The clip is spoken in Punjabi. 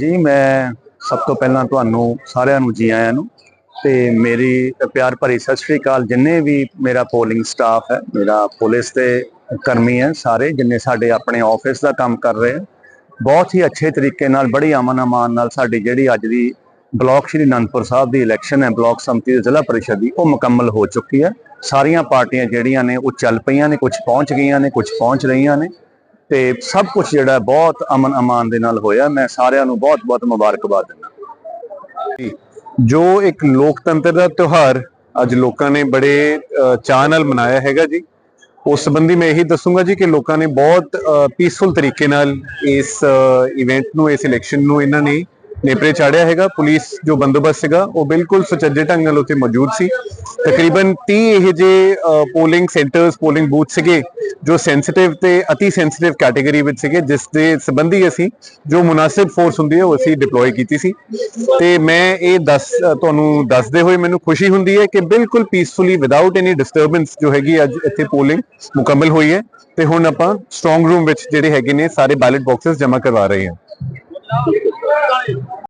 ਜੀ, ਮੈਂ ਸਭ ਤੋਂ ਪਹਿਲਾਂ ਤੁਹਾਨੂੰ ਸਾਰਿਆਂ ਨੂੰ ਜੀ ਆਇਆਂ ਨੂੰ ਤੇ ਮੇਰੀ ਪਿਆਰ ਭਰੀ ਸਤਿ ਸ਼੍ਰੀ ਅਕਾਲ। ਜਿੰਨੇ ਵੀ ਮੇਰਾ ਪੋਲਿੰਗ ਸਟਾਫ ਹੈ, ਮੇਰਾ ਪੁਲਿਸ ਦੇ ਕਰਮੀ ਹੈ ਸਾਰੇ, ਜਿੰਨੇ ਸਾਡੇ ਆਪਣੇ ਆਫਿਸ ਦਾ ਕੰਮ ਕਰ ਰਹੇ ਹੈ ਬਹੁਤ ਹੀ ਅੱਛੇ ਤਰੀਕੇ ਨਾਲ, ਬੜੀ ਅਮਨ ਅਮਾਨ ਨਾਲ ਸਾਡੀ ਜਿਹੜੀ ਅੱਜ ਦੀ ਬਲਾਕ ਸ਼੍ਰੀ ਅਨੰਦਪੁਰ ਸਾਹਿਬ ਦੀ ਇਲੈਕਸ਼ਨ ਹੈ, ਬਲਾਕ ਸੰਮਤੀ ਦੇ ਜ਼ਿਲ੍ਹਾ ਪਰਿਸ਼ਦ ਦੀ, ਉਹ ਮੁਕੰਮਲ ਹੋ ਚੁੱਕੀ ਹੈ। ਸਾਰੀਆਂ ਪਾਰਟੀਆਂ ਜਿਹੜੀਆਂ ਨੇ, ਉਹ ਚੱਲ ਪਈਆਂ ਨੇ ਕੁਝ ਪਹੁੰਚ ਗਈਆਂ ਨੇ ਕੁਝ ਪਹੁੰਚ ਰਹੀਆਂ ਨੇ। ਤੇ ਸਭ ਕੁਝ ਜਿਹੜਾ ਬਹੁਤ ਅਮਨ ਅਮਾਨ ਦੇ ਨਾਲ ਹੋਇਆ। ਮੈਂ ਸਾਰਿਆਂ ਨੂੰ ਬਹੁਤ ਬਹੁਤ ਮੁਬਾਰਕਬਾਦ ਦਿੰਦਾ। ਜੋ ਇੱਕ ਲੋਕਤੰਤਰ ਦਾ ਤਿਉਹਾਰ ਅੱਜ ਲੋਕਾਂ ਨੇ ਬੜੇ ਅ, ਚਾਅ ਨਾਲ ਮਨਾਇਆ ਹੈਗਾ ਜੀ। ਉਸ ਸੰਬੰਧੀ ਮੈਂ ਇਹੀ ਦੱਸੂੰਗਾ ਜੀ ਕਿ ਲੋਕਾਂ ਨੇ ਬਹੁਤ ਪੀਸਫੁਲ ਤਰੀਕੇ ਨਾਲ ਇਸ ਇਵੈਂਟ ਨੂੰ ਇਸ ਇਲੈਕਸ਼ਨ ਨੂੰ ਇਹਨਾਂ ਨੇ ਨੇਪਰੇ ਚਾੜਿਆ ਹੈਗਾ, ਪੁਲਿਸ ਜੋ ਬੰਦੋਬਸਤ ਸੀਗਾ, ਉਹ ਬਿਲਕੁਲ ਸੁਚੱਜੇ ਢੰਗ ਨਾਲ ਉੱਥੇ ਮੌਜੂਦ ਸੀ। ਤਕਰੀਬਨ 30 ਇਹ ਜੇ ਪੋਲਿੰਗ ਸੈਂਟਰਸ ਪੋਲਿੰਗ ਬੂਥ ਸੀਗੇ, ਜੋ ਸੈਂਸਿਟਿਵ ਤੇ ਅਤੀ ਸੈਂਸਿਟਿਵ ਕੈਟਾਗਰੀ ਵਿੱਚ ਸੀਗੇ, ਜਿਸ ਦੇ ਸੰਬੰਧੀ ਅਸੀਂ ਜੋ ਮੁਨਾਸਿਬ ਫੋਰਸ ਹੁੰਦੀ ਹੈ, ਉਹ ਅਸੀਂ ਡਿਪਲੋਏ ਕੀਤੀ ਸੀ। ਤੇ ਮੈਂ ਇਹ ਦੱਸ, ਤੁਹਾਨੂੰ ਦੱਸਦੇ ਹੋਏ ਮੈਨੂੰ ਖੁਸ਼ੀ ਹੁੰਦੀ ਹੈ ਕਿ ਬਿਲਕੁਲ ਪੀਸਫੁਲੀ ਵਿਦਆਊਟ ਐਨੀ ਡਿਸਟਰਬੈਂਸ ਜੋ ਹੈਗੀ ਅੱਜ ਇੱਥੇ ਪੋਲਿੰਗ ਮੁਕੰਮਲ ਹੋਈ ਹੈ। ਤੇ ਹੁਣ ਆਪਾਂ ਸਟਰੋਂਗ ਰੂਮ ਵਿੱਚ ਜਿਹੜੇ ਹੈਗੇ ਨੇ, ਸਾਰੇ ਬੈਲਟ ਬਾਕਸਸ ਜਮ੍ਹਾਂ ਕਰਵਾ ਰਹੇ ਹਾਂ। Tchau.